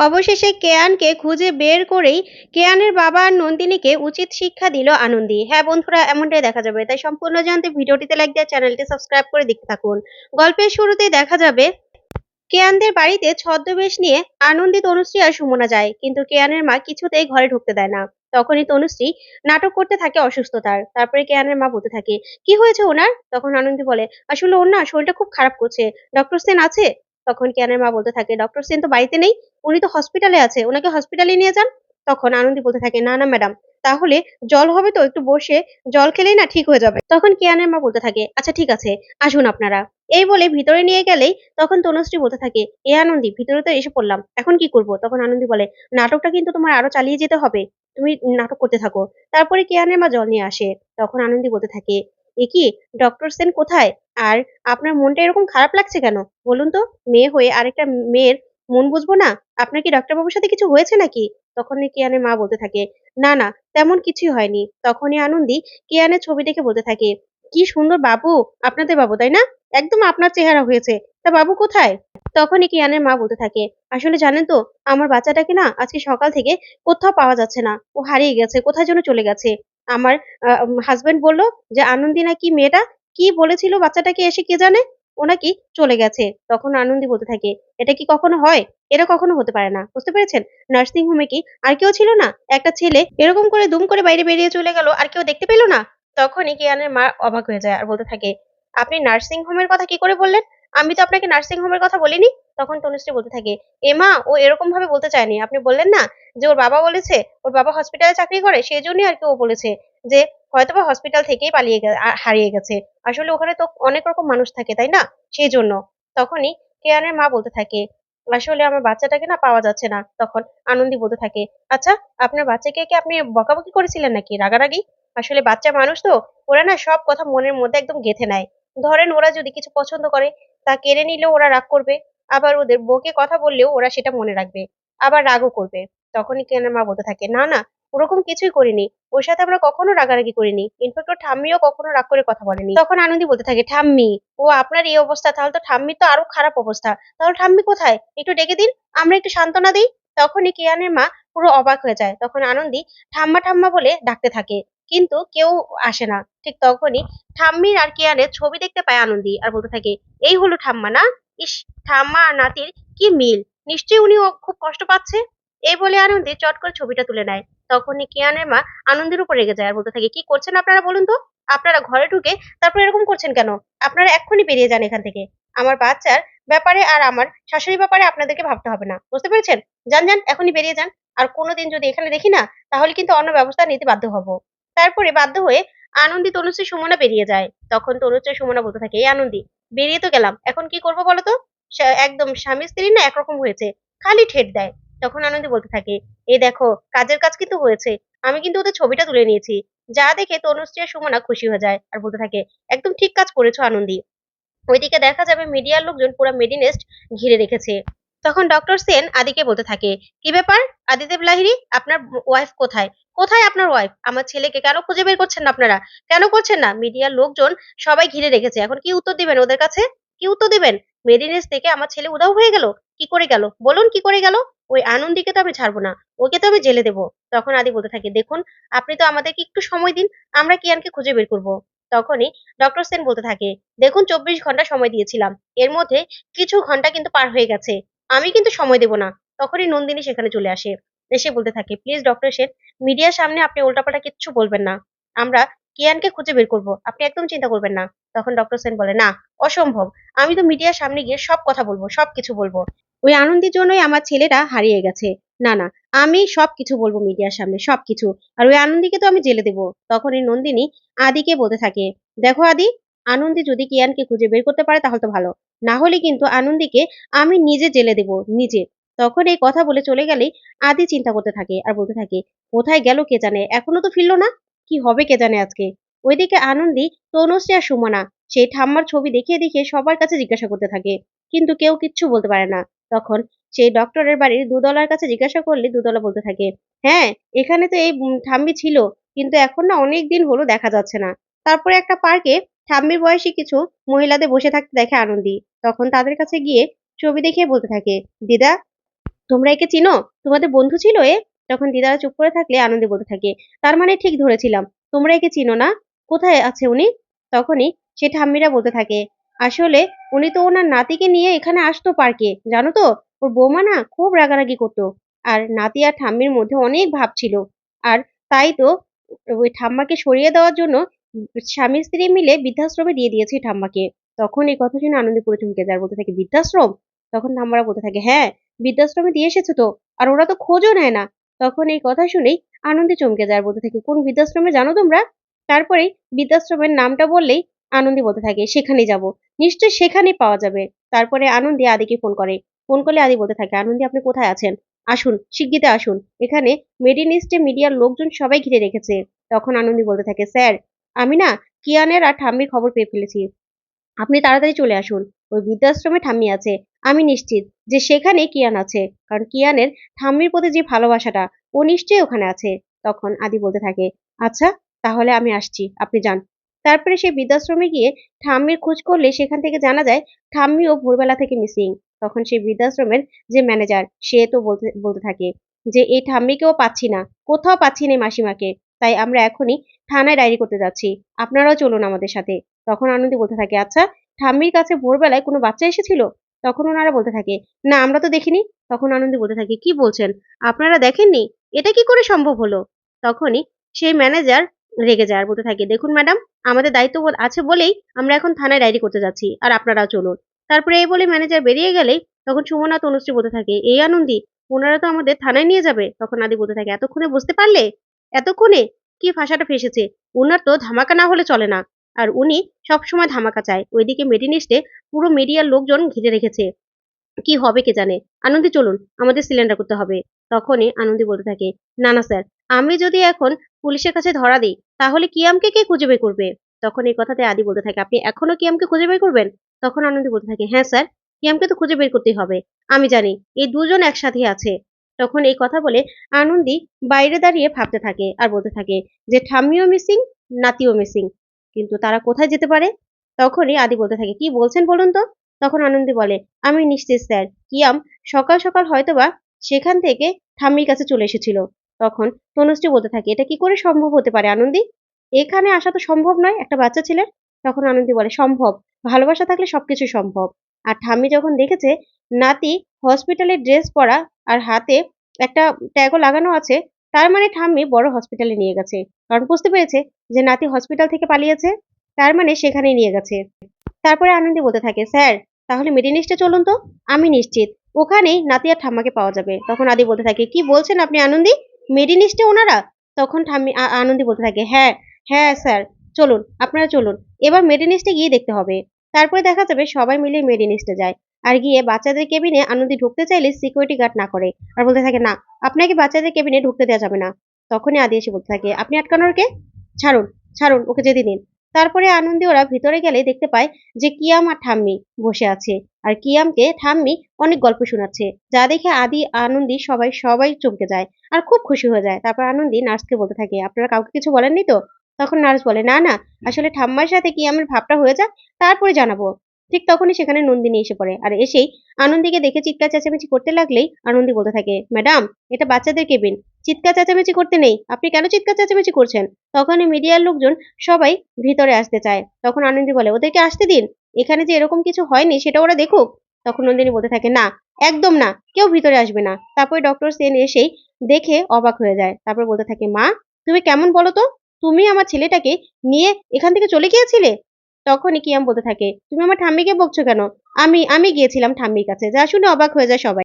অবশেষে কেয়ানকে খুঁজে বের করেই কেয়ানের বাবা আর নন্দিনীকে উচিত শিক্ষা দিল আনন্দী। হ্যাঁ বন্ধুরা, এমনটাই দেখা যাবে। তাই সম্পূর্ণ জানতে ভিডিওটিতে লাইক দিয়ে চ্যানেলটি সাবস্ক্রাইব করে দেখতে থাকুন। গল্পের শুরুতেই দেখা যাবে, কেয়ানদের বাড়িতে ছদ্মবেশ নিয়ে আনন্দী তনুশ্রী আর সুমনা যায়। কিন্তু কেয়ানের মা কিছুতেই ঘরে ঢুকতে দেয় না। তখনই তনুশ্রী নাটক করতে থাকে অসুস্থতার। তারপরে কেয়ানের মা বলতে থাকে, কি হয়েছে ওনার? তখন আনন্দী বলে, আসলে ওর না শরীরটা খুব খারাপ করছে। ডক্টর সেন আছে? তখন কেয়ানের মা বলতে থাকে ডক্টর সেন তো বাড়িতে নেই, উনি তো হসপিটালে আছে, ওনাকে হসপিটালে নিয়ে যান? তখন আনন্দী বলতে থাকে, না না ম্যাডাম তাহলে জল হবে তো, একটু বসে জল খেলেই না ঠিক হয়ে যাবে? তখন কিয়ানের মা বলতে থাকে আচ্ছা ঠিক আছে, আসুন আপনারা। এই বলে ভিতরে নিয়ে গেলেই তখন তনুশ্রী বলতে থাকে, এ আনন্দী, ভিতরে তো এসে পড়লাম, এখন কি করব? তখন আনন্দী বলে, নাটকটা কিন্তু তোমার আরও চালিয়ে যেতে হবে, তুমি নাটক করতে থাকো। তারপরে কেয়ানের মা জল নিয়ে আসে, তখন আনন্দী বলতে থাকে এ ডক্টর সেন কোথায়? আর আপনার মনটা এরকম খারাপ লাগছে কেন? বলুন তো, মেয়ে হয়ে আরেকটা মেয়ের মন বুঝব না? আপনার কি ডাক্তারবাবুর সাথে কিছু হয়েছে নাকি? তখনই কিয়ানের মা বলতে থাকে, না না, তেমন কিছুই হয়নি। তখনই আনন্দি কিয়ানের ছবি দেখে বলতে থাকে, কি সুন্দর বাবু, আপনাদের বাবু, তাই না? একদম আপনার চেহারা হয়েছে। তা বাবু কোথায়? তখনই কিয়ানের মা বলতে থাকে, আসলে জানেন তো, আমার বাচ্চাটাকে না আজকে সকাল থেকে কোথাও পাওয়া যাচ্ছে না। ও হারিয়ে গেছে, কোথায় যেন চলে গেছে। আমার হাজবেন্ড বলল যে, আনন্দি নাকি মেয়েটা? কি বলেছিল বাচ্চাটাকে এসে কে জানে? ও নাকি চলে গেছে। তখন আনন্দি বলতে থাকে, এটা কি কখনো হয়? এটা কখনো হতে পারে না। বুঝতে পেরেছেন? নার্সিং হোমে কি আর কেউ ছিল না? একটা ছেলে এরকম করে দুম করে বাইরে বেরিয়ে চলে গেল, আর কেউ দেখতে পেল না? তখনই কিয়ানের মা অবাক হয়ে যায় আর বলতে থাকে, আপনি নার্সিং হোমের কথা কি করে বললেন? আমি তো আপনাকে নার্সিং হোমের কথা বলিনি। তখন তনুশ্রী বলতে থাকে এ মা ও এরকম ভাবে বলতে চায়নি। আপনি বললেন না যে ওর বাবা বলেছে, ওর বাবা হসপিটালে চাকরি করে, সেই জন্যই আর কি ও বলেছে যে হয়তো বা হসপিটাল থেকেই পালিয়ে হারিয়ে গেছে। আসলে ওখানে তো অনেক রকম মানুষ থাকে, তাই না? সেই জন্য। তখনই কেয়ানের মা বলতে থাকে, আসলে আমার বাচ্চাটাকে না পাওয়া যাচ্ছে না। তখন আনন্দি বলতে থাকে আচ্ছা আপনার বাচ্চাকে কি আপনি বকাবকি করেছিলেন নাকি রাগারাগি? আসলে বাচ্চা মানুষ তো, ওরা না সব কথা মনের মধ্যে একদম গেথে নেয়। ধরেন ওরা যদি কিছু পছন্দ করে তা কেড়ে নিলেও ওরা রাগ করবে। আবার ওদের বউকে কথা বললেও ওরা সেটা মনে রাখবে। আবার রাগও করবে। তখনই কেনার মা বলতে থাকে, না না, ওরকম কিছুই করিনি। ওর সাথে আমরা কখনো রাগারাগি করিনি। ইনফ্যাক্ট ওর ঠাম্মিও কখনো রাগ করে কথা বলেনি। তখন আনন্দি বলতে থাকে, ঠাম্মি, ও আপনার এই অবস্থা, তাহলে তো ঠাম্মির তো আরও খারাপ অবস্থা। তাহলে ঠাম্মি কোথায়? একটু ডেকে দিন, আমরা একটু সান্ত্বনা দিই। তখনই কিয়ানের মা পুরো অবাক হয়ে যায়। তখন আনন্দি ঠাম্মা ঠাম্মা বলে ডাকতে থাকে কিন্তু কেউ আসে না। ঠিক তখনই ঠাম্মির আর কিয়ানের ছবি দেখতে পায় আনন্দি আর বলতে থাকে, এই হলো ঠাম্মা না? ইস, ঠাম্মা আর নাতির কি মিল? নিশ্চয়ই উনি খুব কষ্ট পাচ্ছে? এই বলে আনন্দে চট করে ছবিটা তুলে নেয়। তখনই কিয়ানের মা আনন্দের উপর রেগে যায় আর বলতে থাকে, কি করছেন আপনারা বলুন তো? আপনারা ঘরে ঢুকে তারপর এরকম করছেন কেন? আপনারা এক্ষুনি বেরিয়ে যান এখান থেকে। আমার বাচ্চার ব্যাপারে আর আমার শাশুড়ি ব্যাপারে আপনাদেরকে ভাবতে হবে না। বুঝতে পেরেছেন? যান যান, এখনই বেরিয়ে যান। আর কোনোদিন যদি এখানে দেখি না, তাহলে কিন্তু অন্য ব্যবস্থা নিতে বাধ্য হব। তারপরে বাধ্য হয়ে আনন্দি তনুশ্রী সুমনা বেরিয়ে যায়। তখন তনুশ্রী সুমনা বলতে থাকে, এই আনন্দি, বেরিয়ে তো গেলাম। এখন কি করব বলো তো? একদম স্বামী স্ত্রী না একরকম হয়েছে, খালি ঠেট দেয়। তখন আনন্দি বলতে থাকে, এই দেখো, কাজের কাজ কিন্তু হয়েছে। আমি কিন্তু ওদের ছবিটা তুলে নিয়েছি। যা দেখে তনুশ্রী আর সুমনা খুশি হয়ে যায় আর বলতে থাকে, একদম ঠিক কাজ করেছ আনন্দি। ওইদিকে দেখা যাবে মিডিয়ার লোকজন পুরো মেডিনেস্ট ঘিরে রেখেছে। তখন ডক্টর সেন আদিকে বলতে থাকে, কি ব্যাপার? আদিদেব লাহিরি আপনার ওয়াইফ কোথায়? কোথায় আপনার ওয়াইফ আমার ছেলেকে কেন খুঁজে বের করছেন না আপনারা? কেন করছেন না? মিডিয়ার লোকজন সবাই ঘিরে রেখেছে। এখন কি উত্তর দিবেন ওদের কাছে? কি উত্তর দিবেন? মেডিনেস থেকে আমার ছেলে উদাও হয়ে গেল? কি করে গেল? বলুন কি করে গেল? ওই আনন্দীকে তো আমি ছাড়বো না। ওকে তো আমি জেলে দেবো। তখন আদি বলতে থাকে, দেখুন, আপনি তো আমাদেরকে একটু সময় দিন, আমরা কিয়ানকে খুঁজে বের করব। তখনই ডক্টর সেন বলতে থাকে, দেখুন, চব্বিশ ঘণ্টা সময় দিয়েছিলাম। এর মধ্যে কিছু ঘণ্টা কিন্তু পার হয়ে গেছে। আমি কিন্তু সময় দেব না। তখনই নন্দিনী সেখানে চলে আসে। এসে বলতে থাকে প্লিজ ডক্টর সেন মিডিয়ার সামনে আপনি উল্টাপাল্টা কিচ্ছু বলবেন না। আমরা কিয়ানকে খুঁজে বের করব। আপনি একদম চিন্তা করবেন না। তখন ডক্টর সেন বলে, না, অসম্ভব। আমি তো মিডিয়ার সামনে গিয়ে সব কথা বলব, সব কিছু বলব। ওই আনন্দের জন্যই আমার ছেলেরা হারিয়ে গেছে। না না, আমি সব কিছু বলব মিডিয়ার সামনে, সব কিছু। আর ওই আনন্দীকে তো আমি জেলে দেবো। তখন এই নন্দিনী আদিকে বলতে থাকে, দেখো আদি আনন্দী যদি কিয়ানকে খুঁজে বের করতে পারে, তাহলে তো ভালো। না হলে কিন্তু আনন্দীকে আমি নিজে জেলে দেব, নিজে। তখন এই কথা বলে চলে গেলেই আদি চিন্তা করতে থাকে আর বলতে থাকে, কোথায় গেল কে জানে? এখনও তো ফিরলো না? কি হবে কে জানে আজকে? ওইদিকে আনন্দী, তনুশ্রী আর সুমনা, সেই ঠাম্মার ছবি দেখিয়ে দেখিয়ে সবার কাছে জিজ্ঞাসা করতে থাকে, কিন্তু কেউ কিচ্ছু বলতে পারে না। তখন সেই ডক্টরের বাড়ির দুদলার কাছে জিজ্ঞাসা করলে দুদলা বলতে থাকে হ্যাঁ এখানে তো এই ঠাম্মি ছিল, কিন্তু এখন না অনেক দিন হলো দেখা যাচ্ছে না। তারপরে একটা পার্কে ঠাম্মির বয়সী কিছু মহিলাদের বসে থাকতে দেখে আনন্দী। তখন তাদের কাছে গিয়ে ছবি দেখিয়ে বলতে থাকে, দিদা, তোমরা একে চিনো? তোমাদের বন্ধু ছিল এ? তখন দিদারা চুপ করে থাকলে আনন্দে বলতে থাকে, তার মানে ঠিক ধরেছিলাম, তোমরা একে চিনো না? কোথায় আছে উনি? তখনই সে ঠাম্মিরা বলতে থাকে, আসলে উনি তো ওনার নাতিকে নিয়ে এখানে আসতো পার্কে, জানো তো? ওর বৌমা না খুব রাগারাগি করতো। আর নাতি আর ঠাম্মির মধ্যে অনেক ভাব ছিল। আর তাই তো ওই ঠাম্মাকে সরিয়ে দেওয়ার জন্য স্বামী স্ত্রী মিলে বৃদ্ধাশ্রমে দিয়ে দিয়েছে ঠাম্মাকে। তখন এই কথা শুনে আনন্দে পুরো চমকে যায় বলতে থাকে, বৃদ্ধাশ্রম? তখন ঠাম্মারা বলতে থাকে হ্যাঁ বৃদ্ধাশ্রমে দিয়ে এসেছে তো, আর ওরা তো খোঁজও নেয় না। তখন এই কথা শুনেই আনন্দে চমকে যায়। বলতে থাকে, কোন বৃদ্ধাশ্রমে জানো তোমরা? তারপরে বৃদ্ধাশ্রমের নামটা বললেই আনন্দী বলতে থাকে, সেখানেই যাব। নিশ্চয়ই সেখানেই পাওয়া যাবে। তারপরে আনন্দে আদিকে ফোন করে। ফোন করলে আদি বলতে থাকে, আনন্দী, আপনি কোথায় আছেন? আসুন শিগগিতে আসুন। এখানে মেডিনিস্টে মিডিয়ার লোকজন সবাই ঘিরে রেখেছে। তখন আনন্দী বলতে থাকে, স্যার আমি না কিয়ানের আর ঠাম্মির খবর পেয়ে ফেলেছি। আপনি তাড়াতাড়ি চলে আসুন। ওই বৃদ্ধাশ্রমে ঠাম্মি আছে। আমি নিশ্চিত যে সেখানে কিয়ান আছে। কারণ কিয়ানের ঠাম্মির প্রতি যে ভালোবাসাটা, ও নিশ্চয়ই ওখানে আছে। তখন আদি বলতে থাকে আচ্ছা তাহলে আমি আসছি। আপনি যান। তারপরে সে বৃদ্ধাশ্রমে গিয়ে ঠাম্মির খোঁজ করলে সেখান থেকে জানা যায়, ঠাম্মিও ভোরবেলা থেকে মিসিং তখন সেই বৃদ্ধাশ্রমের যে ম্যানেজার সে তো বলতে বলতে থাকে যে, এই ঠাম্মিকেও পাচ্ছি না। কোথাও পাচ্ছি না মাসিমাকে। তাই আমরা এখনই থানায় ডায়েরি করতে যাচ্ছি। আপনারাও চলুন আমাদের সাথে। তখন আনন্দি বলতে থাকে আচ্ছা ঠাম্মির কাছে ভোরবেলায় কোনো বাচ্চা এসেছিল? তখন ওনারা বলতে থাকে, না, আমরা তো দেখিনি। তখন আনন্দি বলতে থাকে, কি বলছেন? আপনারা দেখেননি? এটা কি করে সম্ভব হলো? তখনই সেই ম্যানেজার রেগে যায় আর বলতে থাকে, দেখুন ম্যাডাম, আমাদের দায়িত্ব আছে বলেই আমরা এখন থানায় ডায়েরি করতে যাচ্ছি, আর আপনারাও চলুন। তারপরে এই বলে ম্যানেজার বেরিয়ে গেলেই তখন সুমনা তনুশ্রী বলতে থাকে, এই আনন্দি, ওনারা তো আমাদের থানায় নিয়ে যাবে। তখন আদি বলতে থাকে, এতক্ষণে বুঝতে পারলে? এতক্ষণে কি ফাঁসাটা ফেসেছে ওনার তো ধামাকা না হলে চলে না। আর উনি সবসময় ধামাকা চায়। ওইদিকে মেডিনিস্টে পুরো মিডিয়ার লোকজন ঘিরে রেখেছে। কি হবে কে জানে? আনন্দি চলুন, আমাদের সিলিন্ডার করতে হবে। তখনই আনন্দি বলতে থাকে, না না, স্যার, আমি যদি এখন পুলিশের কাছে ধরা দিই, তাহলে কি কিয়ামকে কে খুঁজে বের করবে? তখন এই কথাতে আদি বলতে থাকে, আপনি এখনও কিয়ামকে খুঁজে বের করবেন? তখন আনন্দি বলতে থাকে হ্যাঁ স্যার, কি কিয়ামকে তো খুঁজে বের করতেই হবে। আমি জানি, এই দুজন একসাথে আছে। তখন এই কথা বলে আনন্দি বাইরে দাঁড়িয়ে ভাবতে থাকে আর বলতে থাকে যে, ঠাম্মিও মিসিং নাতিও মিসিং কিন্তু তারা কোথায় যেতে পারে? তখনই আদি বলতে থাকে, কি বলছেন বলুন তো? তখন আনন্দি বলে, আমি নিশ্চিত স্যার, কিয়াম সকাল সকাল হয়তোবা সেখান থেকে ঠাম্মির কাছে চলে এসেছিল। তখন তনুশ্রী বলতে থাকে, এটা কি করে সম্ভব হতে পারে আনন্দি? এখানে আসা তো সম্ভব নয়, একটা বাচ্চা ছেলের তখন আনন্দি বলে, সম্ভব, ভালোবাসা থাকলে সবকিছু সম্ভব। আর ঠাম্মি যখন দেখেছে, নাতি হসপিটালে ড্রেস পরা আর হাতে একটা ট্যাগও লাগানো আছে, তার মানে ঠাম্মি বড় হসপিটালে নিয়ে গেছে। কারণ বুঝতে পেরেছে যে নাতি হসপিটাল থেকে পালিয়েছে, তার মানে সেখানেই নিয়ে গেছে। তারপরে আনন্দি বলতে থাকে, স্যার, তাহলে মেডিনিস্টে চলুন তো, আমি নিশ্চিত। ওখানেই নাতি আর ঠাম্মাকে পাওয়া যাবে। তখন আদি বলতে থাকে, কি বলছেন আপনি আনন্দি? মেডিনিস্টে ওনারা? তখন ঠাম্মি আনন্দি বলতে থাকে হ্যাঁ হ্যাঁ স্যার, চলুন, আপনারা চলুন। এবার মেডিনিস্টে গিয়ে দেখতে হবে। তারপরে দেখা যাবে সবাই মিলে মেডিনিস্টে যায়। আর গিয়ে বাচ্চাদের কেবিনে আনন্দি ঢুকতে চাইলে সিকিউরিটি গার্ড না করে আর বলতে থাকে, না, আপনাকে বাচ্চাদের কেবিনে ঢুকতে দেওয়া যাবে না। তখনই আদি এসে বলতে থাকে, আপনি আটকানোর কে ছাড়ুন ছাড়ুন, ওকে যেতে দিন। তারপরে আনন্দি ওরা ভিতরে গেলে দেখতে পায় যে কিয়াম আর ঠাম্মি বসে আছে। আর কিয়ামকে ঠাম্মি অনেক গল্প শোনাচ্ছে, যা দেখে আদি, আনন্দি সবাই সবাই চমকে যায় আর খুব খুশি হয়ে যায়। তারপর আনন্দি নার্সকে বলতে থাকে, আপনারা কাউকে কিছু বলেননি তো? তখন নার্স বলে না না আসলে ঠাম্মার সাথে কি আমার ভাবটা হয়ে যাক? তারপরে জানাব। ঠিক তখনই সেখানে নন্দিনী এসে পড়ে। আর এসেই আনন্দীকে দেখে চিৎকার চেঁচামেচি করতে লাগলেই আনন্দি বলতে থাকে ম্যাডাম এটা বাচ্চাদের কেবিন। চিৎকার চেঁচামেচি করতে নেই। আপনি কেন চিৎকার চেঁচামেচি করছেন? তখনই মিডিয়ার লোকজন সবাই ভিতরে আসতে চায়। তখন আনন্দি বলে ওদেরকে আসতে দিন। এখানে যে এরকম কিছু হয়নি সেটা ওরা দেখুক। তখন নন্দিনী বলতে থাকে না একদম না কেউ ভিতরে আসবে না। তারপরে ডক্টর সেন এসেই দেখে অবাক হয়ে যায়। তারপর বলতে থাকে মা তুমি কেমন বলো তো? তুমি আমার ছেলেটাকে নিয়ে এখান থেকে চলে গিয়েছিলে? তখনই কিয়াম বলতে থাকে, তুমি আমার ঠাম্মিকে বকছো কেন? আমি আমি গিয়েছিলাম ঠাম্মির কাছে। যা শুনে অবাক হয়ে যায় সবাই।